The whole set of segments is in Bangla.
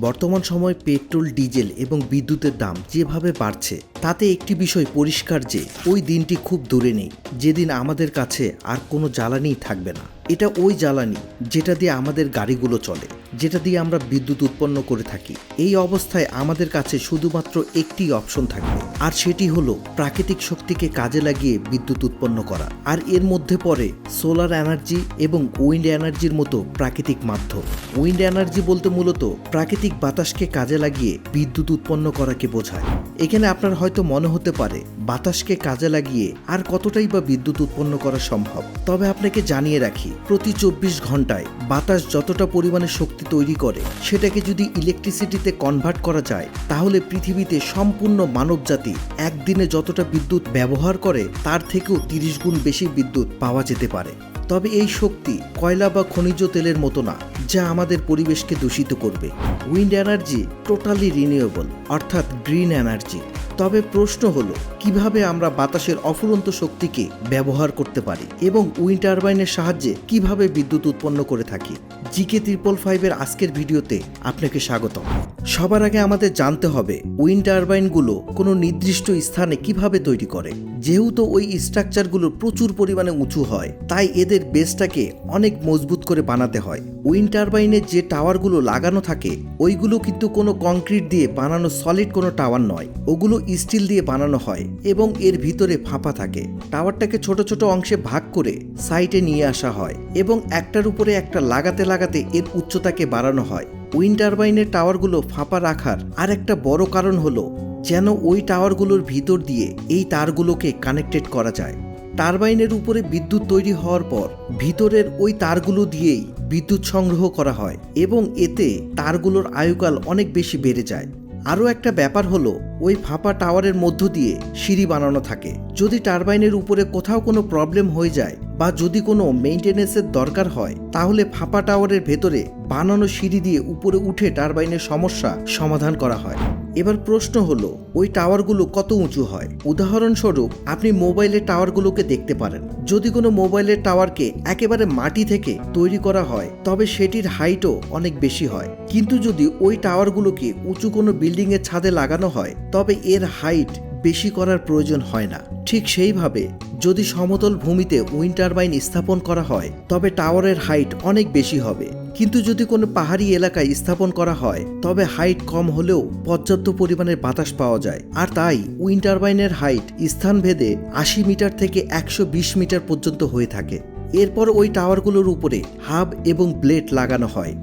বর্তমান সময়ে পেট্রোল, ডিজেল এবং বিদ্যুতের দাম যেভাবে বাড়ছে, তাতে একটি বিষয় পরিষ্কার যে, ওই দিনটি খুব দূরে নেই। যেদিন আমাদের কাছে আর কোনো জ্বালানিই থাকবে না। এটা ওই জ্বালানি যেটা দিয়ে আমাদের গাড়িগুলো চলে। যেটা দিয়ে আমরা বিদ্যুৎ উৎপন্ন করে থাকি। এই অবস্থায় আমাদের কাছে শুধুমাত্র একটি অপশন থাকবে, আর সেটি হলো প্রাকৃতিক শক্তিকে কাজে লাগিয়ে বিদ্যুৎ উৎপন্ন করা। আর এর মধ্যে পড়ে সোলার এনার্জি এবং উইন্ড এনার্জির মতো প্রাকৃতিক মাধ্যম। উইন্ড এনার্জি বলতে মূলত প্রাকৃতিক বাতাসকে কাজে লাগিয়ে বিদ্যুৎ উৎপন্ন করাকে বোঝায়। এখানে আপনার হয়তো মনে হতে পারে, বাতাসকে কাজে লাগিয়ে আর কতটাই বা বিদ্যুৎ উৎপন্ন করা সম্ভব। তবে আপনাকে জানিয়ে রাখি, প্রতি চব্বিশ ঘন্টায় বাতাস যতটা পরিমাণে শক্তি তৈরি করে, সেটাকে যদি ইলেকট্রিসিটিতে কনভার্ট করা যায়, তাহলে পৃথিবীতে সম্পূর্ণ মানবজাতি একদিনে যতটা বিদ্যুৎ ব্যবহার করে, তার থেকেও তিরিশ গুণ বেশি বিদ্যুৎ পাওয়া যেতে পারে। তবে এই শক্তি কয়লা বা খনিজ তেলের মতো না, যা আমাদের পরিবেশকে দূষিত করবে। উইন্ড এনার্জি টোটালি রিনিউয়েবল, অর্থাৎ গ্রিন এনার্জি। তবে প্রশ্ন হলো, কীভাবে আমরা বাতাসের অফুরন্ত শক্তিকে ব্যবহার করতে পারি এবং উইন্ড টারবাইনের সাহায্যে কীভাবে বিদ্যুৎ উৎপন্ন করে থাকি? জিকে ত্রিপল ফাইভের আজকের ভিডিওতে আপনাকে স্বাগতম। সবার আগে আমাদের জানতে হবে, উইন্ড টারবাইনগুলো কোনো নির্দিষ্ট স্থানে কীভাবে তৈরি করে? যেহেতু ওই স্ট্রাকচারগুলো প্রচুর পরিমাণে উঁচু হয়, তাই এদের বেসটাকে অনেক মজবুত করে বানাতে হয়। উইন্ড টারবাইনের যে টাওয়ারগুলো লাগানো থাকে, ওইগুলো কিন্তু কোনো কংক্রিট দিয়ে বানানো সলিড কোনো টাওয়ার নয়। ওগুলো স্টিল দিয়ে বানানো হয় এবং এর ভিতরে ফাঁপা থাকে। টাওয়ারটাকে ছোট ছোট অংশে ভাগ করে সাইটে নিয়ে আসা হয় এবং একটার উপরে একটা লাগাতে লাগাতে এর উচ্চতাকে বাড়ানো হয়। উইন্ড টারবাইনের টাওয়ারগুলো ফাঁপা রাখার আর একটা বড় কারণ হলো যেন ওই টাওয়ারগুলোর ভিতর দিয়ে এই তারগুলোকে কানেক্টেড করা যায়। টারবাইনের উপরে বিদ্যুৎ তৈরি হওয়ার পর ভিতরের ওই তারগুলো দিয়েই বিদ্যুৎ সংগ্রহ করা হয় এবং এতে তারগুলোর আয়ুকাল অনেক বেশি বেড়ে যায়। আরও একটা ব্যাপার হলো ওই ফাঁপা টাওয়ারের মধ্য দিয়ে সিঁড়ি বানানো থাকে। যদি টারবাইনের উপরে কোথাও কোনো প্রবলেম হয়ে যায় বা যদি কোনো মেইনটেনেন্সের দরকার হয়, তাহলে ফাঁপা টাওয়ারের ভেতরে বানানো সিঁড়ি দিয়ে উপরে উঠে টারবাইনের সমস্যা সমাধান করা হয়। এবার প্রশ্ন হলো, ওই টাওয়ারগুলো কত উঁচু হয়? উদাহরণস্বরূপ, আপনি মোবাইলের টাওয়ারগুলোকে দেখতে পারেন। যদি কোনো মোবাইলের টাওয়ারকে একেবারে মাটি থেকে তৈরি করা হয়, তবে সেটির হাইটও অনেক বেশি হয়। কিন্তু যদি ওই টাওয়ারগুলোকে উঁচু কোনো বিল্ডিংয়ের ছাদে লাগানো হয় তবে এর হাইট বেশি করার প্রয়োজন হয় না। ঠিক সেইভাবে যদি সমতল ভূমিতে উইন্ড টারবাইন স্থাপন করা হয়, তবে টাওয়ারের হাইট অনেক বেশি হবে। কিন্তু যদি কোনো পাহাড়ি এলাকায় স্থাপন করা হয়, তবে হাইট কম হলেও পর্যাপ্ত পরিমাণের বাতাস পাওয়া যায়। আর তাই উইন্ড টারবাইনের হাইট স্থানভেদে আশি মিটার থেকে একশো বিশ মিটার পর্যন্ত হয়ে থাকে। এরপর ওই টাওয়ারগুলোর উপরে হাব এবং ব্লেড লাগানো হয়।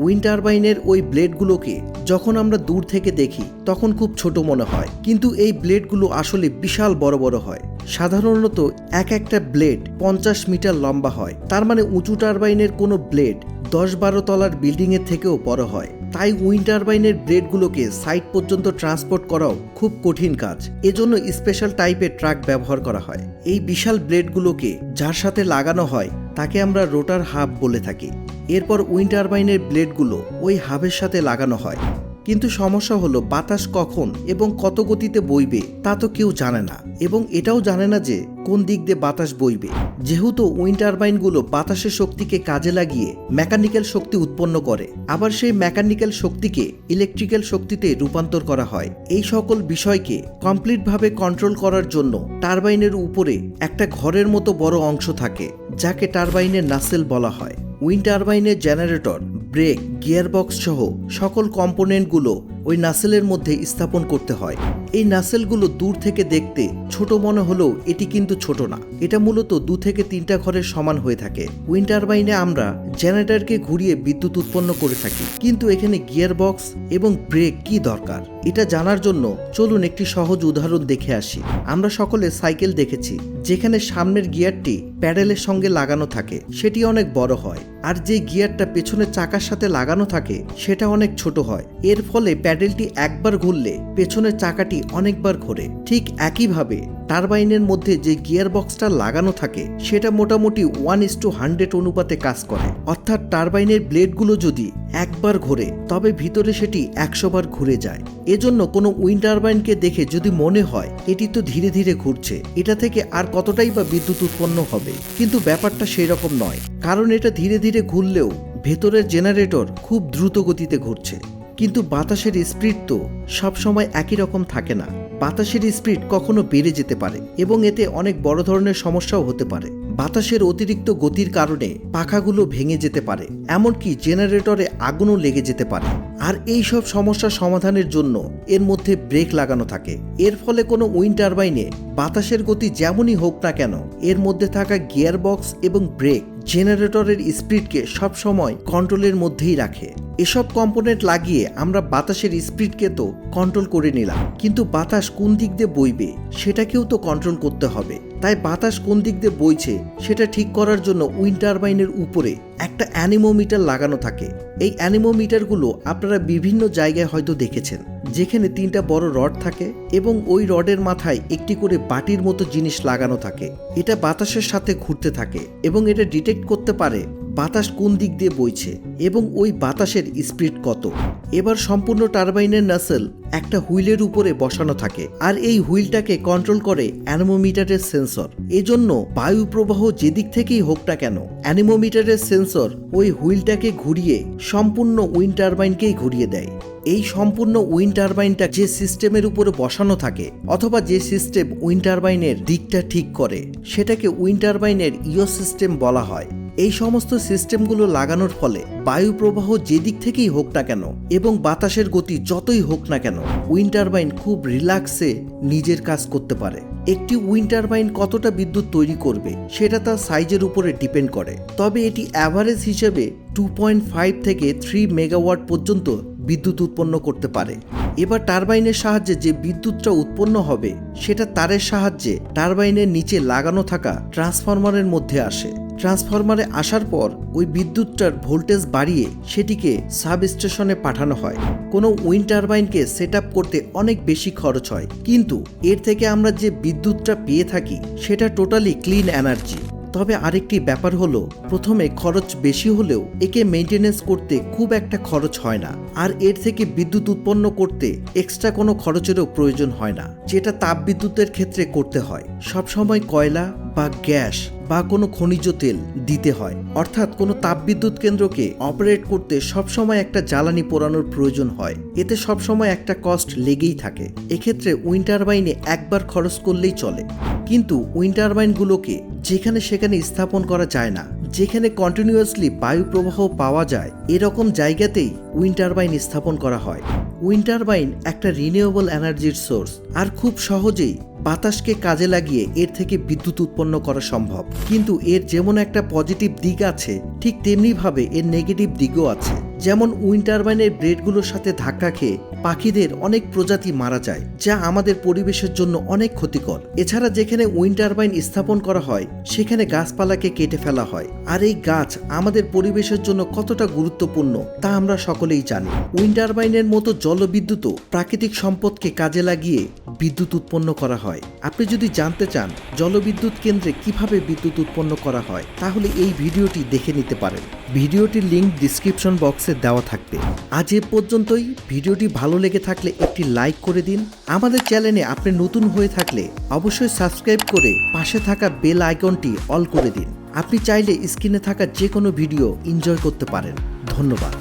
উইন্ড টারবাইনের ওই ব্লেডগুলোকে যখন আমরা দূর থেকে দেখি, তখন খুব ছোট মনে হয়। কিন্তু এই ব্লেডগুলো আসলে বিশাল বড় বড় হয়। সাধারণত এক একটা ব্লেড পঞ্চাশ মিটার লম্বা হয়। তার মানে উঁচু টারবাইনের কোনো ব্লেড দশ বারো তলার বিল্ডিংয়ের থেকেও বড় হয়। তাই উইন্ড টারবাইনের ব্লেডগুলোকে সাইট পর্যন্ত ট্রান্সপোর্ট করাও খুব কঠিন কাজ। এজন্য স্পেশাল টাইপের ট্রাক ব্যবহার করা হয়। এই বিশাল ব্লেডগুলোকে যার সাথে লাগানো হয়, তাকে আমরা রোটার হাব বলে থাকি। এরপর উইন্ড টারবাইনের ব্লেডগুলো ওই হাবের সাথে লাগানো হয়। কিন্তু সমস্যা হলো, বাতাস কখন এবং কত গতিতে বইবে তা তো কেউ জানে না এবং এটাও জানে না যে কোন দিক দিয়ে বাতাস বইবে। যেহেতু উইন্ড টারবাইনগুলো বাতাসের শক্তিকে কাজে লাগিয়ে মেকানিক্যাল শক্তি উৎপন্ন করে, আবার সেই মেকানিক্যাল শক্তিকে ইলেকট্রিক্যাল শক্তিতে রূপান্তর করা হয়। এই সকল বিষয়কে কমপ্লিটভাবে কন্ট্রোল করার জন্য টারবাইনের উপরে একটা ঘরের মতো বড় অংশ থাকে, যাকে টারবাইনের নাসেল বলা হয়। উইন্ড টারবাইনের জেনারেটর ব্রেক গিয়ারবক্স সহ সকল কম্পোনেন্টগুলো ওই নাসেলের মধ্যে স্থাপন করতে হয়। এই নাসেলগুলো দূর থেকে দেখতে ছোট মনে হলেও এটি কিন্তু ছোট না। এটা মূলত দু থেকে তিনটা ঘরের সমান হয়ে থাকে। উইন্ড টারবাইনে আমরা জেনারেটরকে ঘুরিয়ে বিদ্যুৎ উৎপন্ন করে থাকি। কিন্তু এখানে গিয়ার বক্স এবং ব্রেক কি দরকার? এটা জানার জন্য চলুন একটি সহজ উদাহরণ দেখে আসি। আমরা সকলে সাইকেল দেখেছি, যেখানে সামনের গিয়ারটি প্যাডেলের সঙ্গে লাগানো থাকে। সেটি অনেক বড় হয়, আর যে গিয়ারটা পেছনের চাকার সাথে লাগানো থাকে, সেটা অনেক ছোট হয়। এর ফলে প্যাডেলটি একবার ঘুরলে পেছনের চাকাটি অনেকবার ঘোরে। ঠিক একইভাবে টারবাইনের মধ্যে যে গিয়ার বক্সটা লাগানো থাকে, সেটা মোটামুটি ওয়ান ইস টু হান্ড্রেড অনুপাতে কাজ করে। অর্থাৎ টারবাইনের ব্লেডগুলো যদি একবার ঘোরে, তবে ভিতরে সেটি একশোবার ঘুরে যায়। এজন্য কোনো উইন্ড টারবাইনকে দেখে যদি মনে হয়, এটি তো ধীরে ধীরে ঘুরছে, এটা থেকে আর কতটাই বা বিদ্যুৎ উৎপন্ন হবে? কিন্তু ব্যাপারটা সেই রকম নয়, কারণ এটা ধীরে ধীরে ঘুরলেও ভেতরের জেনারেটর খুব দ্রুত গতিতে ঘুরছে। কিন্তু বাতাসের স্পিড তো সবসময় একই রকম থাকে না। বাতাসের স্পিড কখনো বেড়ে যেতে পারে এবং এতে অনেক বড় ধরনের সমস্যাও হতে পারে। বাতাসের অতিরিক্ত গতির কারণে পাখাগুলো ভেঙে যেতে পারে, এমনকি জেনারেটরে আগুনও লেগে যেতে পারে। আর এই সব সমস্যা সমাধানের জন্য এর মধ্যে ব্রেক লাগানো থাকে। এর ফলে কোনো উইন্ড টারবাইনে বাতাসের গতি যেমনই হোক না কেন, এর মধ্যে থাকা গিয়ার বক্স এবং ব্রেক জেনারেটরের স্পিডকে সবসময় কন্ট্রোলের মধ্যেই রাখে। এসব কম্পোনেন্ট লাগিয়ে আমরা বাতাসের স্পিডকে তো কন্ট্রোল করে নিলাম। কিন্তু বাতাস কোন দিক দিয়ে বইবে, সেটাকেও তো কন্ট্রোল করতে হবে। তাই বাতাস কোন দিক দিয়ে বইছে সেটা ঠিক করার জন্য উইন্ড টারবাইনের উপরে একটা অ্যানিমোমিটার লাগানো থাকে। এই অ্যানিমোমিটারগুলো আপনারা বিভিন্ন জায়গায় হয়তো দেখেছেন, যেখানে তিনটা বড় রড থাকে এবং ওই রডের মাথায় একটি করে বাটির মতো জিনিস লাগানো থাকে। এটা বাতাসের সাথে ঘুরতে থাকে এবং এটা ডিটেক্ট করতে পারে বাতাস কোন দিক দিয়ে বইছে এবং ওই বাতাসের স্পিড কত? এবার সম্পূর্ণ টারবাইনের নাসেল একটা হুইলের উপরে বসানো থাকে আর এই হুইলটাকে কন্ট্রোল করে অ্যানিমোমিটারের সেন্সর। এজন্য বায়ু প্রবাহ যেদিক থেকেই হোক না কেন, অ্যানিমোমিটারের সেন্সর ওই হুইলটাকে ঘুরিয়ে সম্পূর্ণ উইন্ড টারবাইনকেই ঘুরিয়ে দেয়। এই সম্পূর্ণ উইন্ড টারবাইনটা যে সিস্টেমের উপরে বসানো থাকে অথবা যে সিস্টেম উইন্ড টারবাইনের দিকটা ঠিক করে, সেটাকে উইন্ড টারবাইনের ইও সিস্টেম বলা হয়। এই সমস্ত সিস্টেমগুলো লাগানোর ফলে বায়ু প্রবাহ যেদিক থেকেই হোক না কেন এবং বাতাসের গতি যতই হোক না কেন উইন্ড টারবাইন খুব রিল্যাক্সে নিজের কাজ করতে পারে। একটি উইন্ড টারবাইন কতটা বিদ্যুৎ তৈরি করবে সেটা তার সাইজের উপরে ডিপেন্ড করে। তবে এটি অ্যাভারেজ হিসেবে টু পয়েন্ট ফাইভ থেকে থ্রি মেগাওয়াট পর্যন্ত বিদ্যুৎ উৎপন্ন করতে পারে। এবার টারবাইনের সাহায্যে যে বিদ্যুৎটা উৎপন্ন হবে, সেটা তারের সাহায্যে টারবাইনের নিচে লাগানো থাকা ট্রান্সফরমারের মধ্যে আসে। ট্রান্সফরমারে আসার পর ওই বিদ্যুৎটার ভোল্টেজ বাড়িয়ে সেটিকে সাব স্টেশনে পাঠানো হয়। কোনো উইন্ড টারবাইনকে সেট করতে অনেক বেশি খরচ হয়। কিন্তু এর থেকে আমরা যে বিদ্যুৎটা পেয়ে থাকি, সেটা টোটালি ক্লিন এনার্জি। তবে আরেকটি ব্যাপার হলো, প্রথমে খরচ বেশি হলেও একে মেনটেনেন্স করতে খুব একটা খরচ হয় না। আর এর থেকে বিদ্যুৎ উৎপন্ন করতে এক্সট্রা কোনো খরচেরও প্রয়োজন হয় না, যেটা তাপ বিদ্যুতের ক্ষেত্রে করতে হয়। সবসময় কয়লা বা গ্যাস বা কোনো খনিজ তেল দিতে হয়। অর্থাৎ কোনো তাপবিদ্যুৎ কেন্দ্রকে অপারেট করতে সবসময় একটা জ্বালানি পোড়ানোর প্রয়োজন হয়। এতে সবসময় একটা কস্ট লেগেই থাকে। এক্ষেত্রে উইন্ড টারবাইনে একবার খরচ করলেই চলে। কিন্তু উইন্ড টারবাইনগুলোকে যেখানে সেখানে স্থাপন করা যায় না, যেখানে কন্টিনিউয়াসলি বায়ু প্রবাহ পাওয়া যায়, এরকম জায়গাতেই উইন্ড টারবাইন স্থাপন করা হয়। উইন্ড টারবাইন একটা রিনিউয়েবল এনার্জির সোর্স, আর খুব সহজেই বাতাসকে কাজে লাগিয়ে এর থেকে বিদ্যুৎ উৎপন্ন করা সম্ভব। কিন্তু এর যেমন একটা পজিটিভ দিক আছে, ঠিক তেমনিভাবে এর নেগেটিভ দিকও আছে। যেমন উইন্ড টারবাইনের ব্লেডগুলোর সাথে ধাক্কা খেয়ে পাখিদের অনেক প্রজাতি মারা যায়, যা আমাদের পরিবেশের জন্য অনেক ক্ষতিকর। এছাড়া যেখানে উইন্ড টারবাইন স্থাপন করা হয়, সেখানে গাছপালাকে কেটে ফেলা হয়। আর এই গাছ আমাদের পরিবেশের জন্য কতটা গুরুত্বপূর্ণ, তা আমরা সকলেই জানি। উইন্ড টারবাইনের মতো জলবিদ্যুৎও প্রাকৃতিক সম্পদকে কাজে লাগিয়ে বিদ্যুৎ উৎপন্ন করা হয়। আপনি যদি জানতে চান জলবিদ্যুৎ কেন্দ্রে কীভাবে বিদ্যুৎ উৎপন্ন করা হয়, তাহলে এই ভিডিওটি দেখে নিতে পারেন। ভিডিওটির লিঙ্ক ডিসক্রিপশন বক্সে দেওয়া থাকবে। আজ এ পর্যন্তই। ভিডিওটি ভালো লেগে থাকলে একটি লাইক করে দিন। আমাদের চ্যানেলে আপনি নতুন হয়ে থাকলে অবশ্যই সাবস্ক্রাইব করে পাশে থাকা বেল আইকনটি অল করে দিন। আপনি চাইলে স্ক্রিনে থাকা যে কোনো ভিডিও এনজয় করতে পারেন। ধন্যবাদ।